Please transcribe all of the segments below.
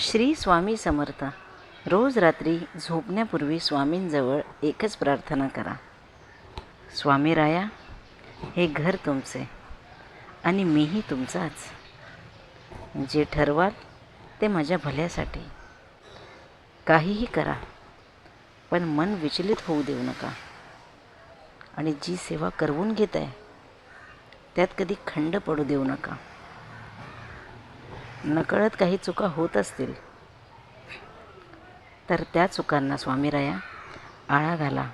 श्री स्वामी समर्थ. रोज रात्री झोपण्यापूर्वी स्वामींजवळ एकच प्रार्थना करा. स्वामी राया हे घर तुमचे आणि मीही तुमचाच. जे ठरवाल ते माझ्या भल्यासाठी. काहीही करा पण मन विचलित होऊ देऊ नका. आणि जी सेवा करवून घेत आहे त्यात कधी खंड पडू देऊ नका. नकळत काही चुका होत असतील. तर त्या चुकांना स्वामीराया आळा घाला.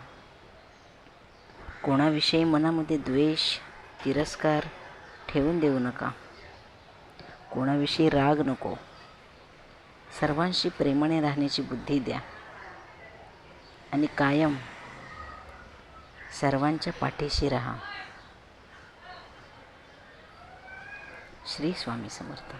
कोणाविषयी मनामध्ये द्वेष तिरस्कार ठेवून देऊ नका. कोणाविषयी राग नको. सर्वांशी प्रेमाने राहण्याची बुद्धी द्या. आणि कायम सर्वांच्या पाठीशी राहा. श्री स्वामी समर्थ.